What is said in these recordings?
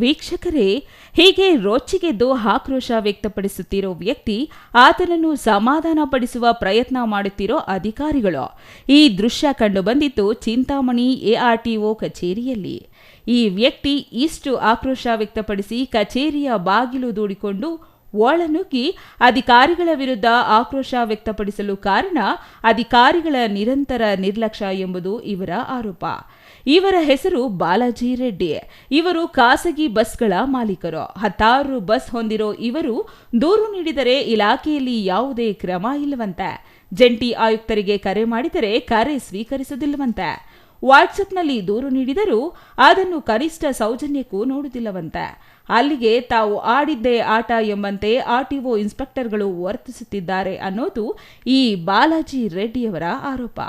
ವೀಕ್ಷಕರೇ, ಹೀಗೆ ರೊಚ್ಚಿಗೆದ್ದು ಆಕ್ರೋಶ ವ್ಯಕ್ತಪಡಿಸುತ್ತಿರೋ ವ್ಯಕ್ತಿ ಆತನನ್ನು ಸಮಾಧಾನಪಡಿಸುವ ಪ್ರಯತ್ನ ಮಾಡುತ್ತಿರೋ ಅಧಿಕಾರಿಗಳು. ಈ ದೃಶ್ಯ ಕಂಡುಬಂದಿತ್ತು ಚಿಂತಾಮಣಿ ಎಆರ್ಟಿಒ ಕಚೇರಿಯಲ್ಲಿ. ಈ ವ್ಯಕ್ತಿ ಇಷ್ಟು ಆಕ್ರೋಶ ವ್ಯಕ್ತಪಡಿಸಿ ಕಚೇರಿಯ ಬಾಗಿಲು ದೂಡಿಕೊಂಡು ಒಳನುಗ್ಗಿ ಅಧಿಕಾರಿಗಳ ವಿರುದ್ಧ ಆಕ್ರೋಶ ವ್ಯಕ್ತಪಡಿಸಲು ಕಾರಣ ಅಧಿಕಾರಿಗಳ ನಿರಂತರ ನಿರ್ಲಕ್ಷ್ಯ ಎಂಬುದು ಇವರ ಆರೋಪ. ಇವರ ಹೆಸರು ಬಾಲಾಜಿ ರೆಡ್ಡಿ. ಇವರು ಖಾಸಗಿ ಬಸ್ಗಳ ಮಾಲೀಕರು. ಹತ್ತಾರು ಬಸ್ ಹೊಂದಿರೋ ಇವರು ದೂರು ನೀಡಿದರೆ ಇಲಾಖೆಯಲ್ಲಿ ಯಾವುದೇ ಕ್ರಮ ಇಲ್ಲವಂತೆ. ಜಂಟಿ ಆಯುಕ್ತರಿಗೆ ಕರೆ ಮಾಡಿದರೆ ಕರೆ ಸ್ವೀಕರಿಸುವುದಿಲ್ಲವಂತೆ ವಾಟ್ಸಪ್ನಲ್ಲಿ ದೂರು ನೀಡಿದರೂ ಅದನ್ನು ಕನಿಷ್ಠ ಸೌಜನ್ಯಕ್ಕೂ ನೋಡುವುದಿಲ್ಲವಂತೆ. ಅಲ್ಲಿಗೆ ತಾವು ಆಡಿದ್ದೇ ಆಟ ಎಂಬಂತೆ ಆರ್ಟಿಒ ಇನ್ಸ್ಪೆಕ್ಟರ್ಗಳು ವರ್ತಿಸುತ್ತಿದ್ದಾರೆ ಅನ್ನೋದು ಈ ಬಾಲಾಜಿ ರೆಡ್ಡಿಯವರ ಆರೋಪ.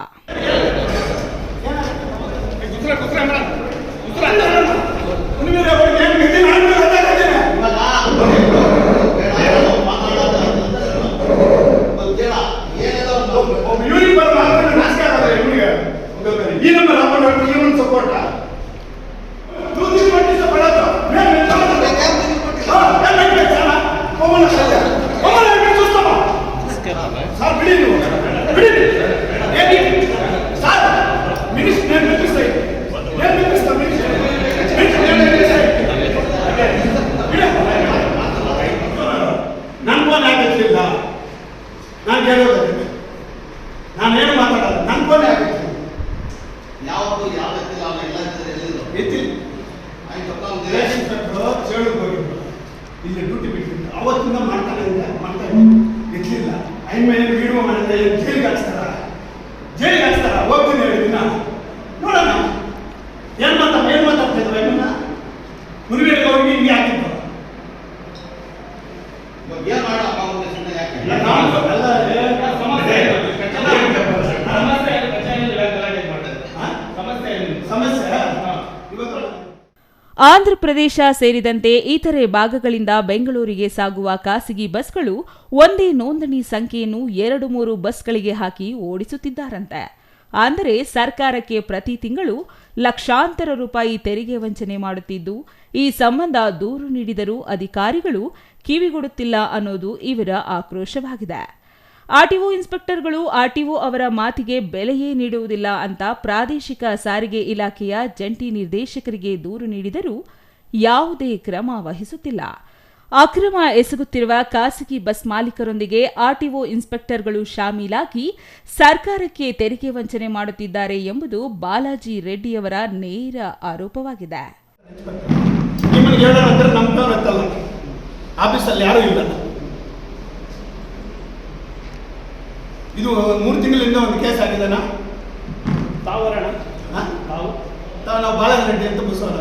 ರೇಷನ್ ಇನ್ಸ್ಪೆಕ್ಟರ್ ಚೇಳು ಹೋಗಿದ್ರು ಇಲ್ಲಿ ಡ್ಯೂಟಿ ಬಿಟ್ಟಿದ್ದು ಅವತ್ತಿಂದ ಮಾಡ್ತಾನೆ ಇದ್ದೆ ಮಾಡ್ತಾ ಇರ್ಲಿಲ್ಲ ಎತ್ತಲಿಲ್ಲ ಮೇಲೆ ವಿಡಿಯೋ ಮಾಡಿದ್ರೆ ಜೈಲಿಗೆ ಹಾಕ್ಸ್ತಾರ ಜೈಲಿಗೆ ಹಾಕ್ಸ್ತಾರ ಹೋಗ್ತೀನಿ ಹೇಳಿ ದಿನ ನೋಡೋಣ ಏನ್ ಮಾತಾ ಏನ್ ಮಾತಾಡ್ತಾ ಇದ್ರು ಐಮನ್ನ ಮುರುಗೇರಿಗೆ ಹೋಗಿ ಹಿಂಗೆ ಹಾಕಿದ್ರು ಮಾಡಪ್ಪ ಅವ್ನ ಸುಮ್ಮನೆ ಯಾಕೆ? ಸಮಸ್ಯೆ ಇವತ್ತು ಆಂಧ್ರಪ್ರದೇಶ ಸೇರಿದಂತೆ ಇತರೆ ಭಾಗಗಳಿಂದ ಬೆಂಗಳೂರಿಗೆ ಸಾಗುವ ಖಾಸಗಿ ಬಸ್ಗಳು ಒಂದೇ ನೋಂದಣಿ ಸಂಖ್ಯೆಯನ್ನು ಎರಡು ಮೂರು ಬಸ್ಗಳಿಗೆ ಹಾಕಿ ಓಡಿಸುತ್ತಿದ್ದಾರಂತೆ. ಅಂದರೆ ಸರ್ಕಾರಕ್ಕೆ ಪ್ರತಿ ತಿಂಗಳು ಲಕ್ಷಾಂತರ ರೂಪಾಯಿ ತೆರಿಗೆ ವಂಚನೆ ಮಾಡುತ್ತಿದ್ದು, ಈ ಸಂಬಂಧ ದೂರು ನೀಡಿದರೂ ಅಧಿಕಾರಿಗಳು ಕಿವಿಗೊಡುತ್ತಿಲ್ಲ ಅನ್ನೋದು ಇವರ ಆಕ್ರೋಶವಾಗಿದೆ. ಆರ್ಟಿಒ ಇನ್ಸ್ಪೆಕ್ಟರ್ಗಳು ಆರ್ಟಿಒ ಅವರ ಮಾತಿಗೆ ಬೆಲೆಯೇ ನೀಡುವುದಿಲ್ಲ ಅಂತ ಪ್ರಾದೇಶಿಕ ಸಾರಿಗೆ ಇಲಾಖೆಯ ಜಂಟಿ ನಿರ್ದೇಶಕರಿಗೆ ದೂರು ನೀಡಿದರೂ ಯಾವುದೇ ಕ್ರಮ ವಹಿಸುತ್ತಿಲ್ಲ. ಅಕ್ರಮ ಎಸಗುತ್ತಿರುವ ಖಾಸಗಿ ಬಸ್ ಮಾಲೀಕರೊಂದಿಗೆ ಆರ್ಟಿಒ ಇನ್ಸ್ಪೆಕ್ಟರ್ಗಳು ಶಾಮೀಲಾಗಿ ಸರ್ಕಾರಕ್ಕೆ ತೆರಿಗೆ ವಂಚನೆ ಮಾಡುತ್ತಿದ್ದಾರೆ ಎಂಬುದು ಬಾಲಾಜಿ ರೆಡ್ಡಿಯವರ ನೇರ ಆರೋಪವಾಗಿದೆ ನಿಮ್ಮನ್ನು ಹೇಳೋಣ ಅಂದ್ರೆ ನಮ್ದವ್ರು ಅಂತಲ್ಲ ಆಫೀಸಲ್ಲಿ ಯಾರೂ ಇಲ್ಲ ಇದು ಮೂರು ತಿಂಗಳಿಂದ ಒಂದು ಕೇಸ್ ಆಗಿದೆನಾ? ತಾವರಣ. ಹಾ? ತಾವು. ತಾವು ನಾವು ಭಾಳ ರೆಡ್ಡಿ ಅಂತ ಬಸವನ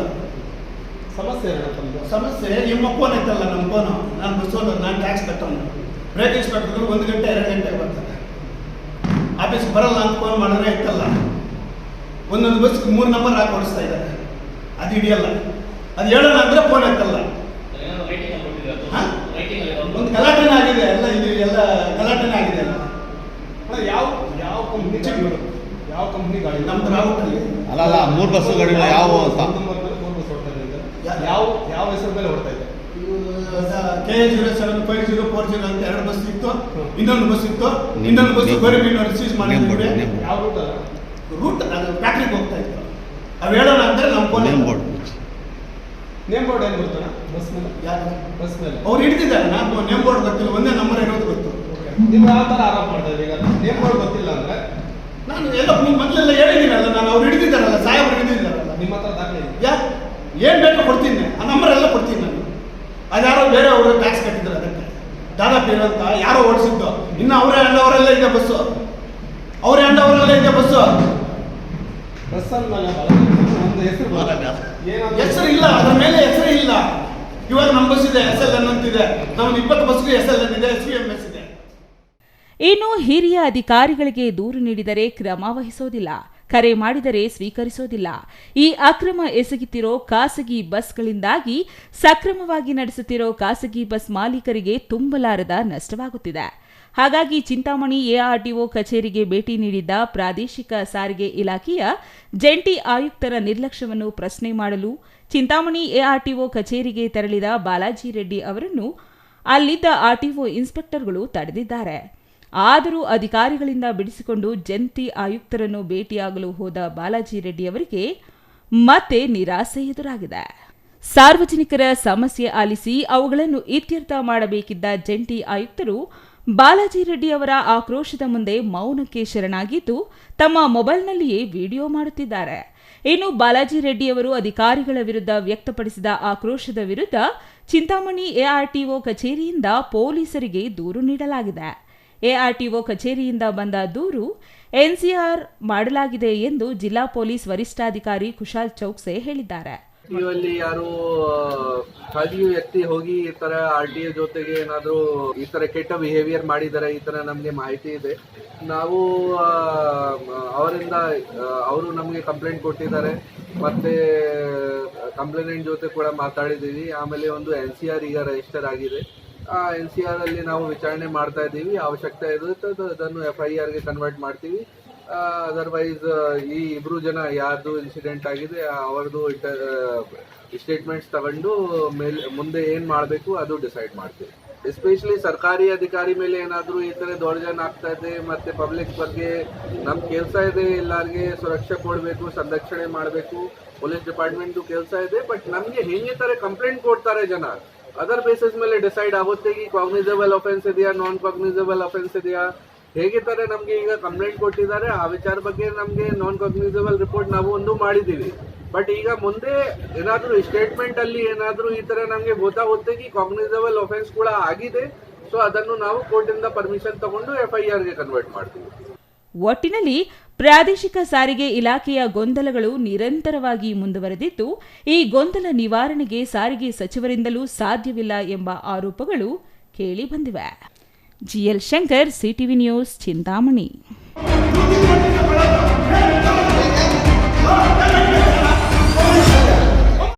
ಸಮಸ್ಯೆ ಸಮಸ್ಯೆ ನಿಮ್ಮ ಫೋನ್ ಐತಲ್ಲ ನಮ್ಮ ಫೋನು ನಾನು ಬಸವನ ನಾನು ಟ್ಯಾಕ್ಸ್ ಕಟ್ಟೋನು. ಬ್ರೇಕ್ ಇನ್ಸ್ಪೆಕ್ಟರ್ ಒಂದು ಗಂಟೆ ಎರಡು ಗಂಟೆಗೆ ಬರ್ತಾರೆ ಆಫೀಸ್ಗೆ ಬರಲ್ಲ ಅಂತ ಫೋನ್ ಮಾಡಿದ್ರೆ ಇತ್ತಲ್ಲ ಒಂದೊಂದು ಬಸ್ಗೆ ಮೂರು ನಂಬರ್ ಹಾಕಿ ಓಡಿಸ್ತಾ ಇದ್ದಾರೆ. ಅದು ಹಿಡಿಯಲ್ಲ. ಅದು ಹೇಳೋಣ ಅಂದ್ರೆ ಫೋನ್ ಐತಲ್ಲ ಹಾ? ಒಂದು ಗಲಾಟೆನೇ ಆಗಿದೆ ಎಲ್ಲ ಇದು ಎಲ್ಲ ಗಲಾಟೆನೇ ಆಗಿದೆ ಎಲ್ಲ ಅಣ್ಣ, ಯಾವ ಯಾವ ಕಂಪ್ನಿ ಗಾಡಿಗಳು ಯಾವ ಕಂಪ್ನಿ ಗಾಡಿ ನಮ್ದು ರಾವುಟಲ್ಲಿ ಅಲ್ಲ ಅಲ್ಲ ಮೂರು ಬಸ್ಸುಗಳಿಲ್ಲ ಯಾವ ಯಾವ ಯಾವ ಹೆಸರು ಮೇಲೆ ಓಡ್ತಾ ಇದೆ K zero seven five zero four zero ಅಂತ ಎರಡು ಬಸ್ ಇತ್ತು. ಇನ್ನೊಂದು ಬಸ್ ಇತ್ತು ಇನ್ನೊಂದು ಬಸ್ ಬೇರೆ ಗೋರಿಬಿನವರು ಸೀಸ್ ಮಾಡಿದ್ರೆ ಯಾವ ರೂಟ್ ರೂಟ್ ಅದು ಫ್ಯಾಕ್ಟ್ರಿಗೆ ಹೋಗ್ತಾ ಇತ್ತು. ಅವು ಹೇಳೋಣ ಅಂದ್ರೆ ನಮ್ಮ phone name board name board ಏನು ಗೊತ್ತಲ್ಲ ಬಸ್ ಮೇಲೆ? ಯಾರು? ಬಸ್ ಮೇಲೆ. ಅವ್ರು ಹಿಡಿದಿದ್ದಾರೆ ನಾವು ನೇಮ್ ಬೋರ್ಡ್ ಗೊತ್ತಿಲ್ಲ ಒಂದೇ ನಂಬರ್ ಇರೋದು ಗೊತ್ತು. ನೀವು ಯಾವ ಥರ ಆರೋಪ ಮಾಡ್ತಾ ಈಗ? ನೇಮ್ ಬೋರ್ಡ್ ಗೊತ್ತಿಲ್ಲ ಅಂದ್ರೆ ನಾನು ಎಲ್ಲ ನೀವು ಮೊದಲೆಲ್ಲ ಹೇಳಿದ್ದೀನಲ್ಲ ನಾನು ಅವ್ರು ಹಿಡಿದಿದ್ದಾರಲ್ಲ ಸಾಹೇಬ್ರು ಹಿಡಿದಿದ್ದಾರಲ್ಲ. ನಿಮ್ಮ ಹತ್ರ ದಾಖಲೆ ಇದೆ. ಯಾ ಏನು ಬೇಕೋ ಕೊಡ್ತೀನಿ ಆ ನಂಬರ್ ಎಲ್ಲ ಕೊಡ್ತೀನಿ ನಾನು. ಅದ್ಯಾರೋ ಬೇರೆ ಅವರು ಟ್ಯಾಕ್ಸ್ ಕಟ್ಟಿದ್ರು ಅದಕ್ಕೆ. ದಾದಾ ಅಂತ ಯಾರೋ ಓಡಿಸಿದ್ದು. ಇನ್ನು ಅವರೇ ಅಂಡವರೆಲ್ಲ ಇದೆ ಬಸ್ಸು ಅವರೇ ಅಂಡವರೆಲ್ಲ ಇದೆ ಬಸ್ಸು ಒಂದು ಹೆಸರು ಹೆಸರು ಇಲ್ಲ ಅದ್ರ ಮೇಲೆ ಹೆಸರು ಇಲ್ಲ. ಇವಾಗ ನಮ್ಮ ಬಸ್ ಇದೆ ಎಸ್ ಎಲ್ ಎನ್ ಅಂತಿದೆ. ನಮ್ದು ಇಪ್ಪತ್ತು ಬಸ್ಗೆ ಎಸ್ ಎಲ್ ಎನ್ ಇದೆ ಎಸ್ ವಿ ಎಂ ಎಸ್ ಇದೆ. ಇನ್ನು ಹಿರಿಯ ಅಧಿಕಾರಿಗಳಿಗೆ ದೂರು ನೀಡಿದರೆ ಕ್ರಮ ವಹಿಸೋದಿಲ್ಲ. ಕರೆ ಮಾಡಿದರೆ ಸ್ವೀಕರಿಸೋದಿಲ್ಲ. ಈ ಅಕ್ರಮ ಎಸಗುತ್ತಿರೋ ಖಾಸಗಿ ಬಸ್ಗಳಿಂದಾಗಿ, ಸಕ್ರಮವಾಗಿ ನಡೆಸುತ್ತಿರೋ ಖಾಸಗಿ ಬಸ್ ಮಾಲೀಕರಿಗೆ ತುಂಬಲಾರದ ನಷ್ಟವಾಗುತ್ತಿದೆ. ಹಾಗಾಗಿ ಚಿಂತಾಮಣಿ ಎಆರ್ಟಿಒ ಕಚೇರಿಗೆ ಭೇಟಿ ನೀಡಿದ್ದ ಪ್ರಾದೇಶಿಕ ಸಾರಿಗೆ ಇಲಾಖೆಯ ಜಂಟಿ ಆಯುಕ್ತರ ನಿರ್ಲಕ್ಷ್ಯವನ್ನು ಪ್ರಶ್ನೆ ಮಾಡಲು ಚಿಂತಾಮಣಿ ಎಆರ್ಟಿಒ ಕಚೇರಿಗೆ ತೆರಳಿದ ಬಾಲಾಜಿ ರೆಡ್ಡಿ ಅವರನ್ನು ಅಲ್ಲಿದ್ದ ಆರ್ಟಿಒ ಇನ್ಸ್ಪೆಕ್ಟರ್ಗಳು ತಡೆದಿದ್ದಾರೆ. ಆದರೂ ಅಧಿಕಾರಿಗಳಿಂದ ಬಿಡಿಸಿಕೊಂಡು ಜಂಟಿ ಆಯುಕ್ತರನ್ನು ಭೇಟಿಯಾಗಲು ಹೋದ ಬಾಲಾಜಿ ರೆಡ್ಡಿ ಅವರಿಗೆ ಮತ್ತೆ ನಿರಾಸೆ ಎದುರಾಗಿದೆ. ಸಾರ್ವಜನಿಕರ ಸಮಸ್ಯೆ ಆಲಿಸಿ ಅವುಗಳನ್ನು ಇತ್ಯರ್ಥ ಮಾಡಬೇಕಿದ್ದ ಜಂಟಿ ಆಯುಕ್ತರು ಬಾಲಾಜಿ ರೆಡ್ಡಿ ಅವರ ಆಕ್ರೋಶದ ಮುಂದೆ ಮೌನಕ್ಕೆ ಶರಣಾಗಿದ್ದು ತಮ್ಮ ಮೊಬೈಲ್ನಲ್ಲಿಯೇ ವಿಡಿಯೋ ಮಾಡುತ್ತಿದ್ದಾರೆ. ಇನ್ನು ಬಾಲಾಜಿ ರೆಡ್ಡಿ ಅವರು ಅಧಿಕಾರಿಗಳ ವಿರುದ್ಧ ವ್ಯಕ್ತಪಡಿಸಿದ ಆಕ್ರೋಶದ ವಿರುದ್ಧ ಚಿಂತಾಮಣಿ ಎಆರ್ಟಿಒ ಕಚೇರಿಯಿಂದ ಪೊಲೀಸರಿಗೆ ದೂರು ನೀಡಲಾಗಿದೆ. ಎಆರ್ಟಿಒ ಕಚೇರಿಯಿಂದ ಬಂದ ದೂರು ಎನ್ಸಿಆರ್ ಮಾಡಲಾಗಿದೆ ಎಂದು ಜಿಲ್ಲಾ ಪೊಲೀಸ್ ವರಿಷ್ಠಾಧಿಕಾರಿ ಕುಶಾಲ್ ಚೌಕ್ಸೆ ಹೇಳಿದ್ದಾರೆ. ಅಲ್ಲಿ ಯಾರು ಖಾಸಗಿ ವ್ಯಕ್ತಿ ಹೋಗಿ ಈ ತರ ಆರ್ ಟಿ ಜೊತೆಗೆ ಏನಾದರೂ ಈ ತರ ಕೆಟ್ಟ ಬಿಹೇವಿಯರ್ ಮಾಡಿದ್ದಾರೆ ಈ ತರ ನಮಗೆ ಮಾಹಿತಿ ಇದೆ. ನಾವು ಅವರಿಂದ ಅವರು ನಮಗೆ ಕಂಪ್ಲೇಂಟ್ ಕೊಟ್ಟಿದ್ದಾರೆ. ಮತ್ತೆ ಕಂಪ್ಲೇಂಟ್ ಜೊತೆ ಕೂಡ ಮಾತಾಡಿದ್ದೀವಿ. ಆಮೇಲೆ ಒಂದು ಎನ್ ಸಿ ಆರ್ ಈಗ ರಿಜಿಸ್ಟರ್ ಆಗಿದೆ. ಎನ್ ಸಿ ಆರ್ ಅಲ್ಲಿ ನಾವು ವಿಚಾರಣೆ ಮಾಡ್ತಾ ಇದ್ದೀವಿ. ಅವಶ್ಯಕತೆ ಇರುತ್ತೆ. ಅದನ್ನು ಎಫ್ ಐ ಆರ್ಗೆ ಕನ್ವರ್ಟ್ ಮಾಡ್ತೀವಿ. ಅದರ್ವೈಸ್ ಈ ಇಬ್ರು ಜನ ಯಾರ್ದು ಇನ್ಸಿಡೆಂಟ್ ಆಗಿದೆ ಅವರದು ಸ್ಟೇಟ್ಮೆಂಟ್ಸ್ ತಗೊಂಡು ಮೇಲೆ, ಮುಂದೆ ಏನ್ ಮಾಡಬೇಕು ಅದು ಡಿಸೈಡ್ ಮಾಡ್ತೀವಿ. ಎಸ್ಪೆಷಲಿ ಸರ್ಕಾರಿ ಅಧಿಕಾರಿ ಮೇಲೆ ಏನಾದರೂ ಈ ತರ ದೌರ್ಜನ್ಯ ಆಗ್ತಾ ಇದೆ, ಮತ್ತೆ ಪಬ್ಲಿಕ್ ಬಗ್ಗೆ ನಮ್ ಕೆಲಸ ಇದೆ, ಎಲ್ಲರಿಗೆ ಸುರಕ್ಷೆ ಕೊಡಬೇಕು, ಸಂರಕ್ಷಣೆ ಮಾಡಬೇಕು. ಪೊಲೀಸ್ ಡಿಪಾರ್ಟ್ಮೆಂಟ್ ಕೆಲಸ ಇದೆ ಬಟ್ ನಮಗೆ ಹೆಂಗೆ ತರ ಕಂಪ್ಲೇಂಟ್ ಕೊಡ್ತಾರೆ ಜನ? ಅದರ್ ಬೇಸಿಸ್ ಮೇಲೆ ಡಿಸೈಡ್ ಆಗುತ್ತೆ ಈ ಕಾಗ್ನಿಸಬಲ್ ಅಫೆನ್ಸ್ ಇದೆಯಾ ನಾನ್ ಕಾಗ್ನಿಸಬಲ್ ಅಫೆನ್ಸ್ ಇದೆಯಾ? ಹೇಗಿದ್ದಾರೆ ನಮ್ಗೆ ಈಗ ಕಂಪ್ಲೇಂಟ್ ಕೊಟ್ಟಿದ್ದಾರೆ, ಆ ವಿಚಾರ ಬಗ್ಗೆ ನಮಗೆ ನಾನ್ ಕಾಗ್ನಿಸಬಲ್ ರಿಪೋರ್ಟ್ ನಾವು ಒಂದು ಮಾಡಿದೀವಿ ಬಟ್ ಈಗ ಮುಂದೆ ಏನಾದ್ರೂ ಸ್ಟೇಟ್ಮೆಂಟ್ ಅಲ್ಲಿ ಏನಾದ್ರೂ ಈ ತರ ನಮ್ಗೆ ಗೊತ್ತಾಗುತ್ತೆ ಈ ಕಾಗ್ನಿಸಬಲ್ ಅಫೆನ್ಸ್ ಕೂಡ ಆಗಿದೆ. ಸೊ ಅದನ್ನು ನಾವು ಕೋರ್ಟಿಂದ ಪರ್ಮಿಷನ್ ತಗೊಂಡು ಎಫ್ ಐ ಆರ್ಗೆ ಕನ್ವರ್ಟ್ ಮಾಡ್ತೀವಿ. ಒಟ್ಟಿನಲ್ಲಿ ಪ್ರಾದೇಶಿಕ ಸಾರಿಗೆ ಇಲಾಖೆಯ ಗೊಂದಲಗಳು ನಿರಂತರವಾಗಿ ಮುಂದುವರೆದಿದ್ದು, ಈ ಗೊಂದಲ ನಿವಾರಣೆಗೆ ಸಾರಿಗೆ ಸಚಿವರಿಂದಲೂ ಸಾಧ್ಯವಿಲ್ಲ ಎಂಬ ಆರೋಪಗಳು ಕೇಳಿ ಕೇಳಿಬಂದಿವೆ GL Shankar, CTV news, Chintamani.